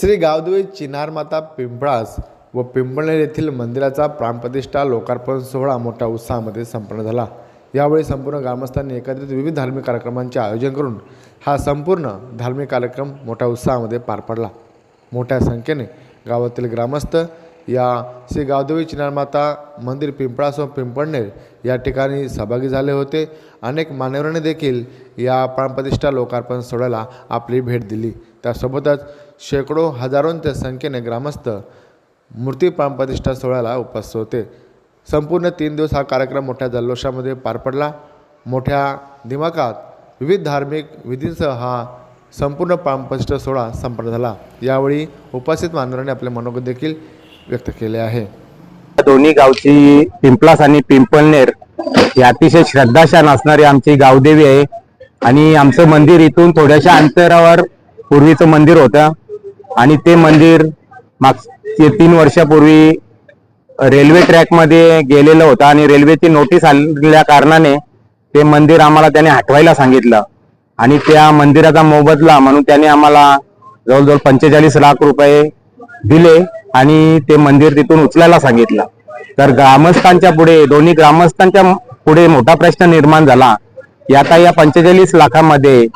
श्री गावदेवी चिनारमाता पिंपळास व पिंपळनेर येथील मंदिराचा प्राणप्रतिष्ठा लोकार्पण सोहळा मोठ्या उत्साहामध्ये संपन्न झाला. यावेळी संपूर्ण ग्रामस्थांनी एकत्रित विविध धार्मिक कार्यक्रमांचे आयोजन करून हा संपूर्ण धार्मिक कार्यक्रम मोठ्या उत्साहामध्ये पार पडला. मोठ्या संख्येने गावातील ग्रामस्थ या श्री गावदेवी चिनारमाता मंदिर पिंपळास पिंपळनेर या ठिकाणी सहभागी झाले होते. अनेक मान्यवरांनी देखील या प्राणप्रतिष्ठा लोकार्पण सोहळ्याला आपली भेट दिली. त्यासोबतच शेकडो हजारोंच्या संख्येने ग्रामस्थ मूर्ती प्राणप्रतिष्ठा सोहळ्याला उपस्थित होते. संपूर्ण तीन दिवस हा कार्यक्रम मोठ्या जल्लोषामध्ये पार पडला. मोठ्या दिमाखात विविध धार्मिक विधींसह हा संपूर्ण प्राणप्रतिष्ठा सोहळा संपन्न झाला. यावेळी उपस्थित मान्यवरांनी आपले मनोगत देखील व्यक्त केले आहे. दोन्ही गावची पिंपलास आणि पिंपळनेर ही अतिशय श्रद्धाशान असणारी आमची गावदेवी आहे. आणि आमचं मंदिर इथून थोड्याशा अंतरावर पूर्वीचं मंदिर होतं. आणि ते मंदिर मागचे तीन वर्षापूर्वी रेल्वे ट्रॅकमध्ये गेलेलं होतं. आणि रेल्वेची नोटीस आल्या कारणाने ते मंदिर आम्हाला त्याने हटवायला सांगितलं. आणि त्या मंदिराचा मोबदला म्हणून त्याने आम्हाला जवळजवळ पंचेचाळीस लाख रुपये दिले. आणि ते मंदिर तिथून उचलायला सांगितलं. तर ग्रामस्थांच्या पुढे दोन्ही ग्रामस्थांच्या पुढे मोठा प्रश्न निर्माण झाला. याता आता या पंचेचाळीस लाखामध्ये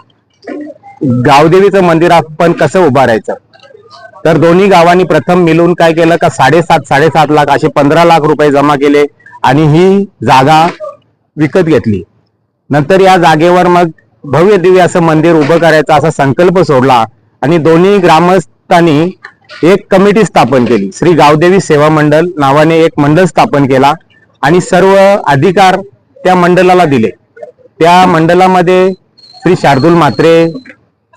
गावदेवीचं मंदिर आपण कसं उभारायचं? तर दोन्ही गावांनी प्रथम मिळून काय केलं का साडेसात साडेसात लाख असे पंधरा लाख रुपये जमा केले आणि ही जागा विकत घेतली. नंतर या जागेवर मग भव्य दिव्य असं मंदिर उभं करायचं असा संकल्प सोडला आणि दोन्ही ग्रामस्थांनी एक कमिटी स्थापन केली. श्री गावदेवी सेवा मंडळ नावाने एक मंडळ स्थापन केला आणि सर्व अधिकार त्या मंडळाला दिले. त्या मंडळामध्ये श्री शार्दूल म्हात्रे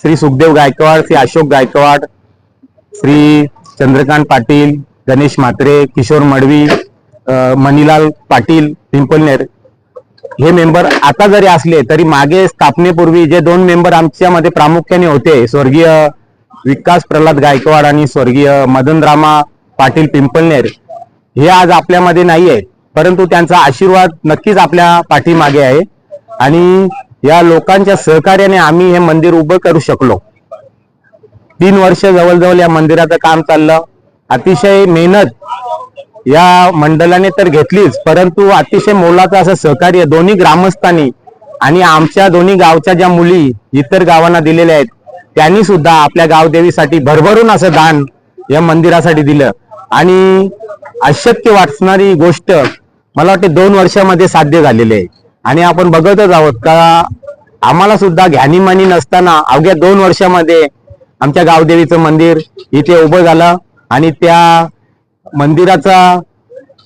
श्री सुखदेव गायकवाड श्री अशोक गायकवाड श्री चंद्रकांत पाटील गणेश म्हात्रे किशोर मडवी मणिलाल पाटील पिंपलनेर हे मेंबर आता जरी असले तरी मागे स्थापनेपूर्वी जे दोन मेंबर आमच्यामध्ये प्रामुख्याने होते स्वर्गीय विकास प्रल्हाद गायकवाड आणि स्वर्गीय मदनरामा पाटील पिंपळनेर हे आज आपल्यामध्ये नाही आहेत परंतु त्यांचा आशीर्वाद नक्कीच आपल्या पाठीमागे आहे. आणि या लोकांच्या सहकार्याने आम्ही हे मंदिर उभं करू शकलो. तीन वर्ष जवळजवळ या मंदिराचं काम चाललं. अतिशय मेहनत या मंडळाने तर घेतलीच परंतु अतिशय मोलाचं असं सहकार्य दोन्ही ग्रामस्थांनी आणि आमच्या दोन्ही गावच्या ज्या मुली इतर गावांना दिलेल्या आहेत त्यांनी सुद्धा आपल्या गावदेवीसाठी भरभरून असं दान या मंदिरासाठी दिलं. आणि अशक्य वाटणारी गोष्ट मला वाटते दोन वर्षामध्ये साध्य झालेली आहे. आणि आपण बघतच आहोत का आम्हाला सुद्धा घ्यानीमानी नसताना अवघ्या दोन वर्षामध्ये आमच्या गावदेवीचं मंदिर इथे उभं झालं आणि त्या मंदिराचा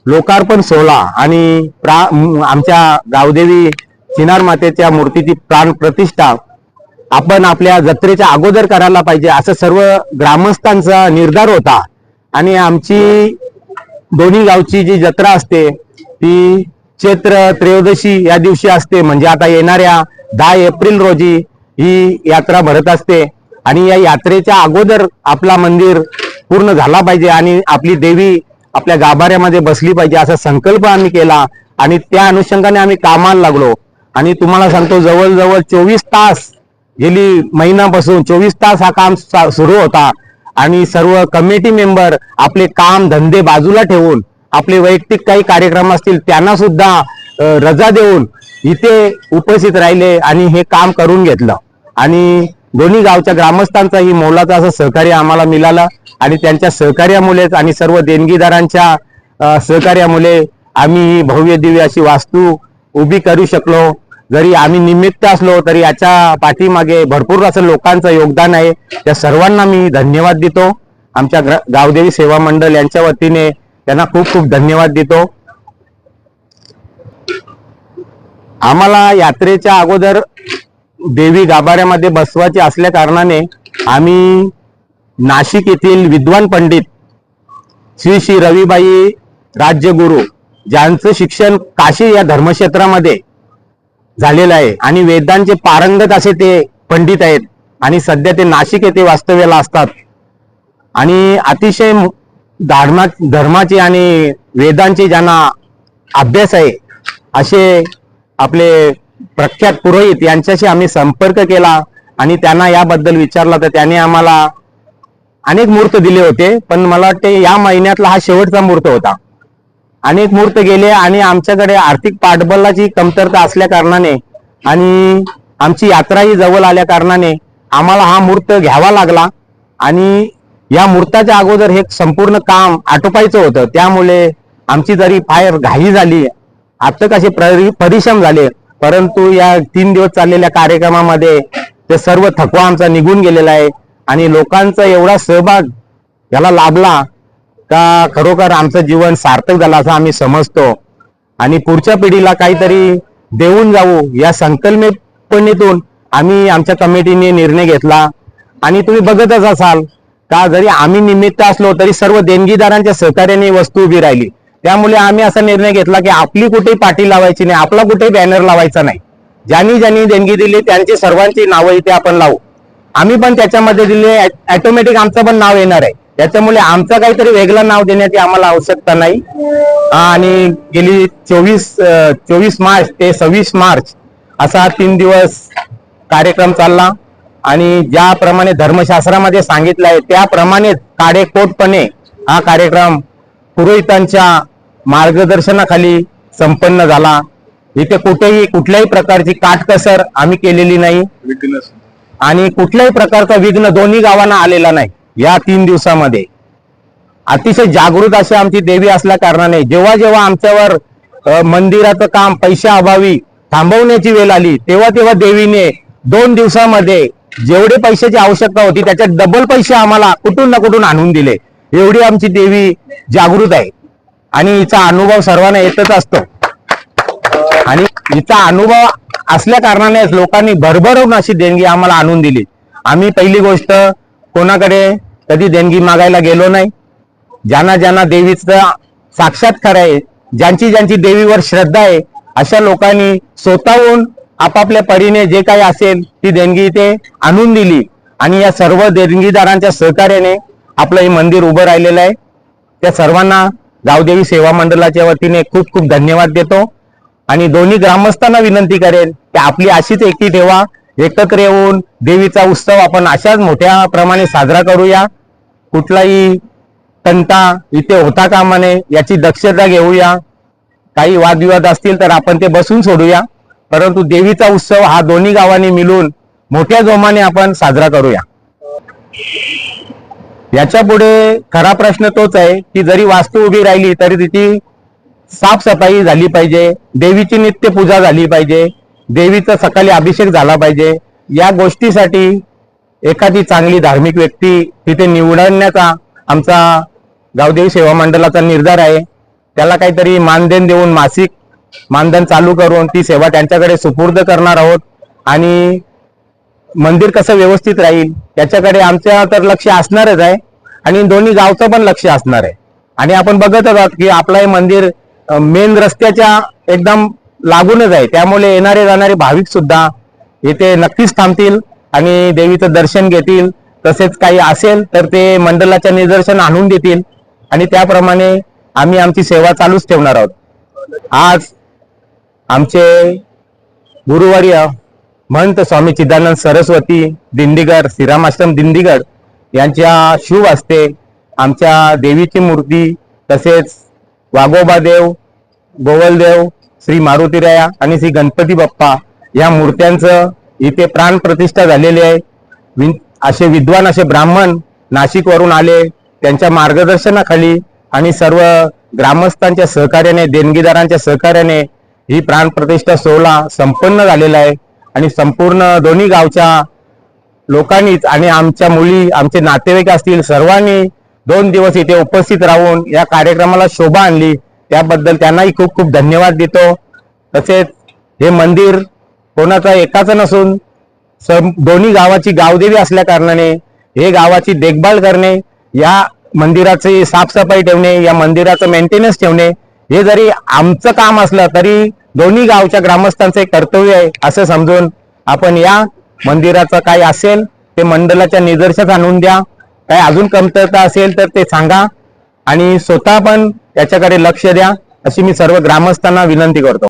लोकार्पण सोहळा आणि प्रा आमच्या गावदेवी चिनार मातेच्या मूर्तीची प्राण प्रतिष्ठा आपण आपल्या जत्रेच्या अगोदर करायला पाहिजे असं सर्व ग्रामस्थांचा निर्धार होता. आणि आमची दोन्ही गावची जी जत्रा असते ती चैत्र त्रयोदशी या दिवशी असते. म्हणजे आता येणाऱ्या दहा एप्रिल रोजी ही यात्रा भरत असते. आणि या यात्रेच्या अगोदर आपला मंदिर पूर्ण झाला पाहिजे आणि आपली देवी आपल्या गाभाऱ्यामध्ये बसली पाहिजे असा संकल्प आम्ही केला. आणि त्या अनुषंगाने आम्ही कामाला लागलो. आणि तुम्हाला सांगतो जवळजवळ चोवीस तास गेली महिन्यापासून चोवीस तास हा काम सुरू होता. आणि सर्व कमिटी मेंबर आपले काम धंदे बाजूला ठेवून आपले वैयक्तिक काही कार्यक्रम असतील त्यांना सुद्धा रजा देऊन इथे उपस्थित राहिले आणि हे काम करून घेतलं. आणि दोन्ही गावच्या ग्रामस्थांचाही मोलाचं असं सहकार्य आम्हाला मिळालं आणि त्यांच्या सहकार्यामुळेच आणि सर्व देणगीदारांच्या सहकार्यामुळे आम्ही ही भव्य दिव्य अशी वास्तू उभी करू शकलो. जरी आम्ही निमित्त असलो तरी याच्या पाठीमागे भरपूर असं लोकांचं योगदान आहे. त्या सर्वांना मी धन्यवाद देतो. आमच्या गावदेवी सेवा मंडळ यांच्या वतीने त्यांना खूप खूप धन्यवाद देतो. आम्हाला यात्रेच्या अगोदर देवी गाभाऱ्यामध्ये बसवायची असल्या कारणाने आम्ही नाशिक येथील विद्वान पंडित श्री श्री रविबाई राज्यगुरु ज्यांचं शिक्षण काशी या धर्मक्षेत्रामध्ये झालेलं आहे. आणि वेदांचे पारंगत असे ते पंडित आहेत. आणि सध्या ते नाशिक येथे वास्तव्याला असतात. आणि अतिशय धार्मा धर्मा धर्माचे आणि वेदांचे ज्यांना अभ्यास आहे असे आपले प्रख्यात पुरोहित यांच्याशी आम्ही संपर्क केला. आणि त्यांना याबद्दल विचारला तर त्याने आम्हाला अनेक मुहूर्त दिले होते. पण मला वाटते या महिन्यातला हा शेवटचा मुहूर्त होता. अनेक मुहूर्त गेले आणि आमच्याकडे आर्थिक पाठबलाची कमतरता असल्या कारणाने आणि आमची यात्राही जवळ आल्या कारणाने आम्हाला हा मुहूर्त घ्यावा लागला. आणि या मुहूर्ताच्या अगोदर हे संपूर्ण काम आटोपायचं होतं. त्यामुळे आमची जरी फायर घाई झाली आत्ता असे परि- परिश्रम झाले परंतु या तीन दिवस चाललेल्या कार्यक्रमामध्ये ते सर्व थकवा आमचा निघून गेलेला आहे आणि लोकांचा एवढा सहभाग याला लाभला का खरोखर आमचं जीवन सार्थक झालं असं आम्ही समजतो. आणि पुढच्या पिढीला काहीतरी देऊन जाऊ या संकल्पनेतून आम्ही आमच्या कमिटीने निर्णय घेतला. आणि तुम्ही बघतच असाल का जरी आम्ही निमित्त असलो तरी सर्व देणगीदारांच्या सहकार्याने वस्तू उभी राहिली. त्यामुळे आम्ही असा निर्णय घेतला की आपली कुठेही पाठी लावायची नाही आपला कुठेही बॅनर लावायचा नाही. ज्यांनी ज्यांनी देणगी दिली त्यांची सर्वांची नावं इथे आपण लावू. आम्ही पण त्याच्यामध्ये दिले ऑटोमॅटिक आमचं पण नाव येणार आहे. त्याच्यामुळे आमचं काहीतरी वेगळं नाव देण्याची आम्हाला आवश्यकता नाही. आणि गेली चोवीस चोवीस मार्च ते सव्वीस मार्च असा तीन दिवस कार्यक्रम चालला. आणि ज्याप्रमाणे धर्मशास्त्रामध्ये सांगितलं आहे त्याप्रमाणे काडेकोटपणे हा कार्यक्रम पुरोहितांच्या मार्गदर्शनाखाली संपन्न झाला. इथे कुठेही कुठल्याही प्रकारची काटकसर आम्ही केलेली नाही. आणि कुठल्याही प्रकारचा विघ्न दोन्ही गावांना आलेला नाही. या तीन दिवसामध्ये. अतिशय जागृत अशी आमची देवी असल्या कारणाने जेव्हा जेव्हा आमच्यावर मंदिराचं काम पैशाअभावी थांबवण्याची वेळ आली तेव्हा तेव्हा देवीने दोन दिवसामध्ये जेवढे पैशाची आवश्यकता होती त्याच्यात डबल पैसे आम्हाला कुठून ना कुठून आणून दिले. एवढी आमची देवी जागृत आहे. आणि हिचा अनुभव सर्वांना येतच असतो. आणि हिचा अनुभव असल्या कारणाने लोकांनी भरभरून अशी देणगी आम्हाला आणून दिली. आम्ही पहिली गोष्ट कोणाकडे कधी देणगी मागायला गेलो नाही. ज्यांना ज्यांना देवीचं साक्षात्कार आहे ज्यांची ज्यांची देवीवर श्रद्धा आहे अशा लोकांनी स्वतःहून आपापल्या परीने जे काही असेल ती देणगी इथे आणून दिली. आणि या सर्व देणगीदारांच्या सहकार्याने आपलं हे मंदिर उभं राहिलेलं आहे. त्या सर्वांना गावदेवी सेवा मंडळाच्या वतीने खूप खूप धन्यवाद देतो. आणि दोन्ही ग्रामस्थांना विनंती करेल की आपली अशीच एकी ठेवा एकत्र येऊन देवीचा उत्सव आपण अशाच मोठ्या प्रमाणे साजरा करूया. कुठलाही तंटा इथे होता कामा नये याची दक्षता घेऊया. काही वादविवाद असतील तर आपण ते बसून सोडूया. परंतु देवीचा उत्सव हा दोन्ही गावांनी मिळून मोठ्या जोमाने आपण साजरा करूया. याच्यापुढे खरा प्रश्न तोच आहे की जरी वास्तू उभी राहिली तरी तिची साफसफाई झाली पाहिजे. देवीची नित्य पूजा झाली पाहिजे. देवीचा सकाळी अभिषेक झाला पाहिजे. या गोष्टीसाठी एखादी चांगली धार्मिक व्यक्ती तिथे निवडण्याचा आमचा गावदेवी सेवा मंडळाचा निर्धार आहे. त्याला काहीतरी मानधन देऊन मासिक मानधन चालू करून ती सेवा त्यांच्याकडे सुपूर्द करणार आहोत आणि मंदिर कसं व्यवस्थित राहील त्याच्याकडे आमच्या तर लक्ष असणारच आहे आणि दोन्ही गावचं पण लक्ष असणार आहे. आणि आपण बघतच आहोत की आपलं हे मंदिर मेन रस्त्याच्या एकदम लागूनच आहे. त्यामुळे येणारे जाणारे भाविक सुद्धा इथे नक्कीच थांबतील. आणि देवीचं दर्शन घेतील तसेच काही असेल तर ते मंडळाच्या निदर्शन आणून देतील. आणि त्याप्रमाणे आम्ही आमची सेवा चालूच ठेवणार आहोत. आज आमचे गुरुवर्य महंत स्वामी चिदानंद सरस्वती दिंडीगड श्रीरामाश्रम दिंडीगड यांच्या शुभ असते आमच्या देवीची मूर्ती तसेच वाघोबा देव गोवलदेव श्री मारुतीराया आणि श्री गणपती बाप्पा या मूर्त्यांचं इथे प्राण प्रतिष्ठा झालेली आहे. विन- असे विद्वान असे ब्राह्मण नाशिकवरून आले त्यांच्या मार्गदर्शनाखाली आणि सर्व ग्रामस्थांच्या सहकार्याने देणगीदारांच्या सहकार्याने ही प्राणप्रतिष्ठा सोहळा संपन्न झालेला आहे. आणि संपूर्ण दोन्ही गावच्या लोकांनीच आणि आमच्या मुली आमचे नातेवाईक असतील सर्वांनी दोन दिवस इथे उपस्थित राहून या कार्यक्रमाला शोभा आणली. त्याबद्दल त्यांनाही खूप खूप धन्यवाद देतो. तसेच हे मंदिर कोणाचा एकाचं नसून दोन्ही गावाची गावदेवी असल्या कारणाने हे गावाची देखभाल करणे या मंदिराची साफसफाई ठेवणे या मंदिराचं मेंटेनन्स ठेवणे हे जरी आमचं काम असलं तरी दोन्ही गावच्या ग्रामस्थांचं एक कर्तव्य आहे असं समजून आपण या मंदिराचं काय असेल ते मंडळाच्या निदर्शनास आणून द्या. काय अजून कमतरता असेल तर ते सांगा आणि स्वतः पण त्याच्याकडे लक्ष द्या अशी मी सर्व ग्रामस्थांना विनंती करतो.